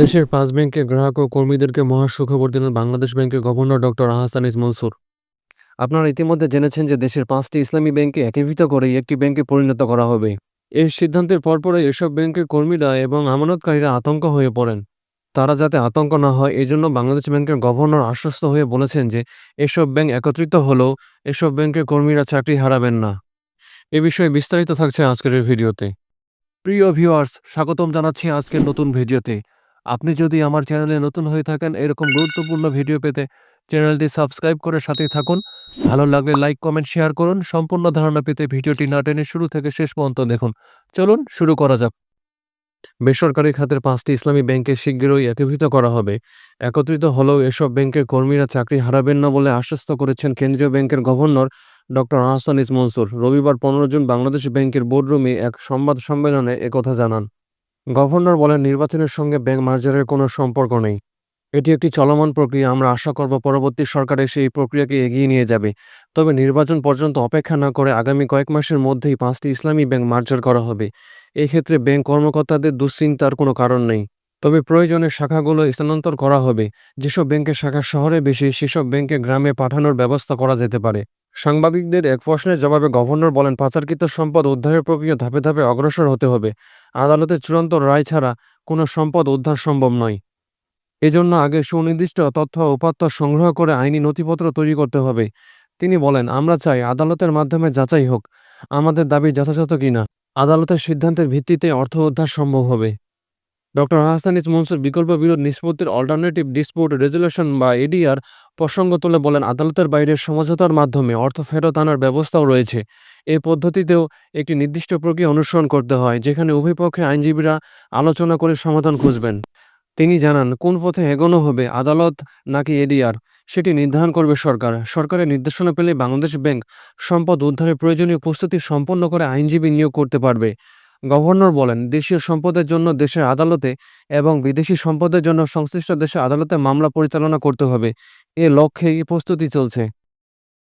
দেশের পাঁচ ব্যাংকের গ্রাহক ও কর্মীদেরকে মহা সুখবর দিলেন বাংলাদেশ ব্যাংকের গভর্নর ডক্টর আহসানিজ মনসুর। আপনারা ইতিমধ্যে জেনেছেন যে দেশের পাঁচটি ইসলামী ব্যাংকে একীভূত করে একটি ব্যাংকে পরিণত করা হবে। এই সিদ্ধান্তের পরপরই এসব ব্যাংকের কর্মীরা এবং আমানতকারীরা আতঙ্ক হয়ে পড়েন। তারা যাতে আতঙ্ক না হয় এই জন্য বাংলাদেশ ব্যাংকের গভর্নর আশ্বস্ত হয়ে বলেছেন যে, এসব ব্যাংক একত্রিত হলেও এসব ব্যাংকের কর্মীরা চাকরি হারাবেন না। এ বিষয়ে বিস্তারিত থাকছে আজকের ভিডিওতে। প্রিয় ভিউয়ার্স, স্বাগতম জানাচ্ছি আজকের নতুন ভিডিওতে। আপনি যদি আমার চ্যানেলে নতুন হয়ে থাকেন এরকম গুরুত্বপূর্ণ ভিডিও পেতে চ্যানেলটি সাবস্ক্রাইব করে সাথেই থাকুন। ভালো লাগলে লাইক, কমেন্ট, শেয়ার করুন। সম্পূর্ণ ধারণা পেতে ভিডিওটি না টেনে শুরু থেকে শেষ পর্যন্ত দেখুন। চলুন শুরু করা যাক। বেসরকারি খাতের পাঁচটি ইসলামী ব্যাংকে শীঘ্রই একীভূত করা হবে। একত্রিত হলেও এসব ব্যাংকের কর্মীরা চাকরি হারাবেন না বলে আশ্বস্ত করেছেন কেন্দ্রীয় ব্যাংকের গভর্নর ডক্টর আহসানিস মনসুর রবিবার পনেরো জুন বাংলাদেশ ব্যাংকের বোর্ডরুমে এক সংবাদ সম্মেলনে একথা জানান। গভর্নর বলেন, নির্বাচনের সঙ্গে ব্যাংক মার্জারের কোনো সম্পর্ক নেই। এটি একটি চলমান প্রক্রিয়া, আমরা আশা করব পরবর্তী সরকার এসে এই প্রক্রিয়াকে এগিয়ে নিয়ে যাবে। তবে নির্বাচন পর্যন্ত অপেক্ষা না করে আগামী কয়েক মাসের মধ্যেই পাঁচটি ইসলামী ব্যাংক মার্জার করা হবে। এক্ষেত্রে ব্যাংক কর্মকর্তাদের দুশ্চিন্তার কোনো কারণ নেই। তবে প্রয়োজনে শাখাগুলো স্থানান্তর করা হবে। যেসব ব্যাংকের শাখা শহরে বেশি, সেসব ব্যাংকে গ্রামে পাঠানোর ব্যবস্থা করা যেতে পারে। সাংবাদিকদের এক প্রশ্নের জবাবে গভর্নর বলেন, পাচারকৃত সম্পদ উদ্ধারের প্রক্রিয়া ধাপে ধাপে অগ্রসর হতে হবে। আদালতের চূড়ান্ত রায় ছাড়া কোনো সম্পদ উদ্ধার সম্ভব নয়। এজন্য আগে সুনির্দিষ্ট তথ্য উপাত্ত সংগ্রহ করে আইনি নথিপত্র তৈরি করতে হবে। তিনি বলেন, আমরা চাই আদালতের মাধ্যমে যাচাই হোক। আমাদের দাবি যথাযথ কিনা? আদালতের সিদ্ধান্তের ভিত্তিতে অর্থ উদ্ধার সম্ভব হবে। ডক্টর হাসানিস মনসুর বিকল্প বিরোধ নিষ্পত্তির অল্টারনেটিভ ডিসপুট রেজলিউশন বা এডিআর প্রসঙ্গ তুলে বলেন, আদালতের বাইরে সমঝোতার মাধ্যমে অর্থ ফেরত আনার ব্যবস্থাও রয়েছে। এই পদ্ধতিতেও একটি নির্দিষ্ট প্রক্রিয়া অনুসরণ করতে হয়, যেখানে উভয় পক্ষে আইনজীবীরা আলোচনা করে সমাধান খুঁজবেন। তিনি জানান, কোন পথে এগোনো হবে, আদালত নাকি এডিআর সেটি নির্ধারণ করবে সরকার। সরকারের নির্দেশনা পেলে বাংলাদেশ ব্যাংক সম্পদ উদ্ধারের প্রয়োজনীয় প্রস্তুতি সম্পন্ন করে আইনজীবী নিয়োগ করতে পারবে। গভর্নর বলেন, দেশীয় সম্পদের জন্য দেশের আদালতে এবং বিদেশি সম্পদের জন্য সংশ্লিষ্ট দেশের আদালতে মামলা পরিচালনা করতে হবে। এ লক্ষ্যে প্রস্তুতি চলছে।